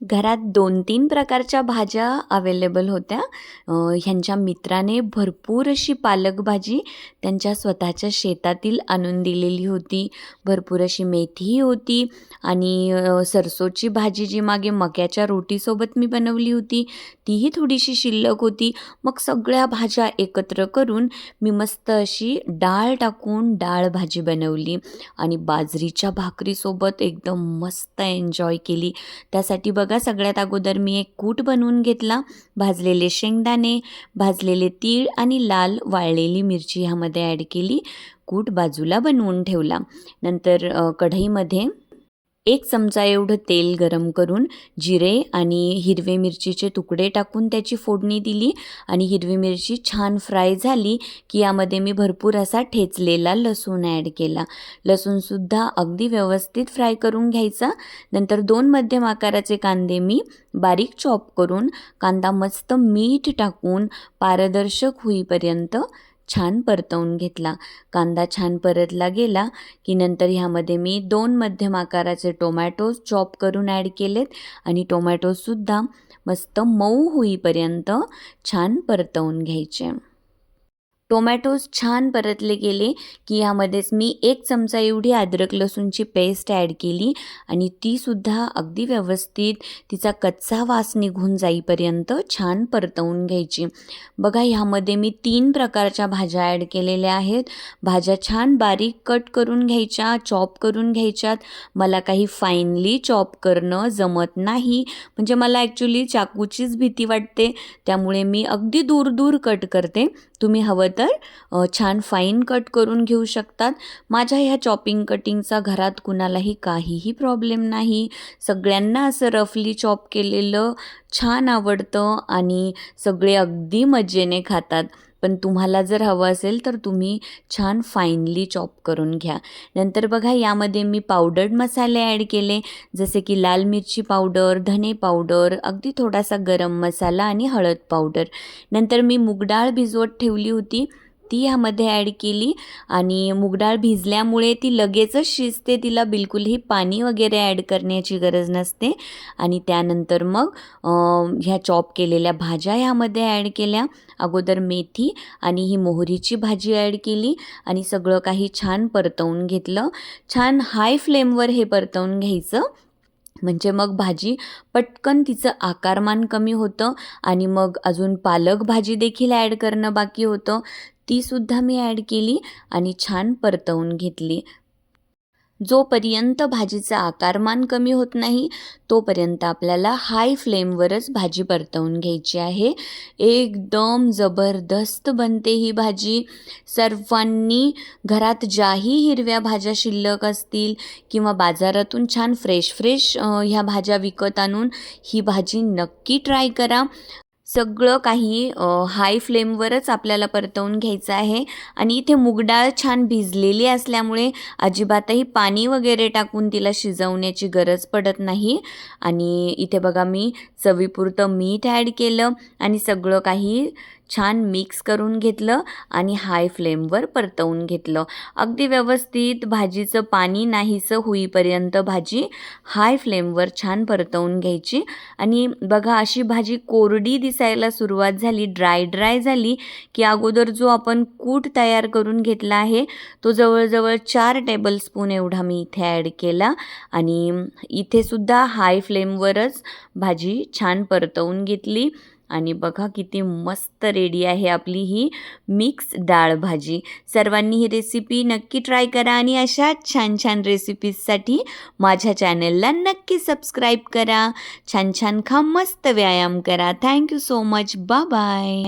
घरात दोन तीन प्रकारच्या भाज्या अवेलेबल होत्या. ह्यांच्या मित्राने भरपूर अशी पालक भाजी त्यांच्या स्वतःच्या शेतातील आणून दिलेली होती. भरपूर अशी मेथीही होती आणि सरसोची भाजी जी मागे मक्याच्या रोटीसोबत मी बनवली होती तीही थोडीशी शिल्लक होती. मग सगळ्या भाज्या एकत्र करून मी मस्त अशी डाळ टाकून डाळ भाजी बनवली आणि बाजरीच्या भाकरीसोबत एकदम मस्त एन्जॉय केली. त्यासाठी बघ सगळ्यात अगोदर मी एक कूट बनवून घेतला. भाजलेले शेंगदाणे भाजलेले तीळ आणि लाल वाळलेली मिरची ह्यामध्ये ॲड केली. कूट बाजूला बनवून ठेवला. नंतर कढईमध्ये एक चमचा एवढं तेल गरम करून जिरे आणि हिरवे मिरचीचे तुकडे टाकून त्याची फोडणी दिली आणि हिरवी मिरची छान फ्राय झाली की यामध्ये मी भरपूर असा ठेचलेला लसूण ॲड केला. लसूणसुद्धा अगदी व्यवस्थित फ्राय करून घ्यायचा. नंतर दोन मध्यम आकाराचे कांदे मी बारीक चॉप करून कांदा मस्त मीठ टाकून पारदर्शक होईपर्यंत छान परतवून घेतला. कांदा छान परतला गेला की नंतर ह्यामध्ये मी दोन मध्यम आकाराचे टोमॅटोज चॉप करून ॲड केलेत आणि टोमॅटोजसुद्धा मस्त मऊ होईपर्यंत छान परतवून घ्यायचे. टोमॅटोज छान परतले गेले की ह्यामध्येच मी एक चमचा एवढी अद्रक लसूणची पेस्ट ॲड केली आणि तीसुद्धा अगदी व्यवस्थित तिचा कच्चा वास निघून जाईपर्यंत छान परतवून घ्यायची. बघा ह्यामध्ये मी तीन प्रकारच्या भाज्या ॲड केलेल्या आहेत. भाज्या छान बारीक कट करून घ्यायच्या चॉप करून घ्यायच्यात. मला काही फाईनली चॉप करणं जमत नाही. म्हणजे मला ॲक्च्युली चाकूचीच भीती वाटते. त्यामुळे मी अगदी दूर दूर कट करते. तुम्ही हवं तर छान फाईन कट करून घेऊ शकतात. माझ्या ह्या चॉपिंग कटिंगचा घरात कुणालाही काहीही प्रॉब्लेम नाही. सगळ्यांना असं रफली चॉप केलेलं छान आवडतं आणि सगळे अगदी मजेने खातात. पण तुम्हाला जर हवं असेल तर तुम्ही छान फाईनली चॉप करून घ्या. नंतर बघा यामध्ये मी पावडर्ड मसाले ॲड केले. जसे की लाल मिरची पावडर धने पावडर अगदी थोडासा गरम मसाला आणि हळद पावडर नंतर मी मुगडाळ भिजवत ठेवली होती. ती ह्यामध्ये ॲड केली आणि मुगडाळ भिजल्यामुळे ती लगेचच शिजते तिला बिलकुलही पाणी वगैरे ॲड करण्याची गरज नसते. आणि त्यानंतर मग ह्या चॉप केलेल्या भाज्या ह्यामध्ये ॲड केल्या अगोदर मेथी आणि ही मोहरीची भाजी ॲड केली आणि सगळं काही छान परतवून घेतलं. छान हाय फ्लेमवर हे परतवून घ्यायचं. म्हणजे मग भाजी पटकन तिचं आकारमान कमी होतं आणि मग अजून पालक भाजी देखील ॲड करणं बाकी होतं. तीसुद्धा मी ॲड केली आणि छान परतवून घेतली. जोपर्यंत भाजीचं आकारमान कमी होत नाही तोपर्यंत आपल्याला हाय फ्लेमवरच भाजी परतवून घ्यायची आहे. एकदम जबरदस्त बनते ही भाजी. सर्वांनी घरात ज्याही हिरव्या भाज्या शिल्लक असतील किंवा बाजारातून छान फ्रेश फ्रेश ह्या भाज्या विकत आणून ही भाजी नक्की ट्राय करा. सगळं काही हाय फ्लेमवरच आपल्याला परतवून घ्यायचं आहे. आणि इथे मुगडाळ छान भिजलेली असल्यामुळे अजिबातही पाणी वगैरे टाकून तिला शिजवण्याची गरज पडत नाही. आणि इथे बघा मी चवीपुरतं मीठ ॲड केलं. आणि सगळं काही छान मिक्स करून घेतलं आणि हाय फ्लेमवर परतवून घेतलं. अगदी व्यवस्थित भाजीचं पाणी नाहीसं होईपर्यंत भाजी हाय फ्लेमवर छान परतवून घ्यायची. आणि बघा अशी भाजी कोरडी दिसायला सुरुवात झाली ड्राय ड्राय झाली की अगोदर जो आपण कूट तयार करून घेतला आहे तो जवळजवळ चार टेबलस्पून एवढा मी इथे ॲड केला. आणि इथे सुद्धा हाय फ्लेमवरच भाजी छान परतवून घेतली. आणि बघा किती मस्त रेडी आहे आपली ही मिक्स डाळ भाजी. सर्वांनी ही रेसिपी नक्की ट्राय करा आणि अशा छान छान रेसिपीजसाठी माझ्या चॅनलला नक्की सबस्क्राईब करा. छान छान खा मस्त व्यायाम करा. थँक्यू सो मच बा बाय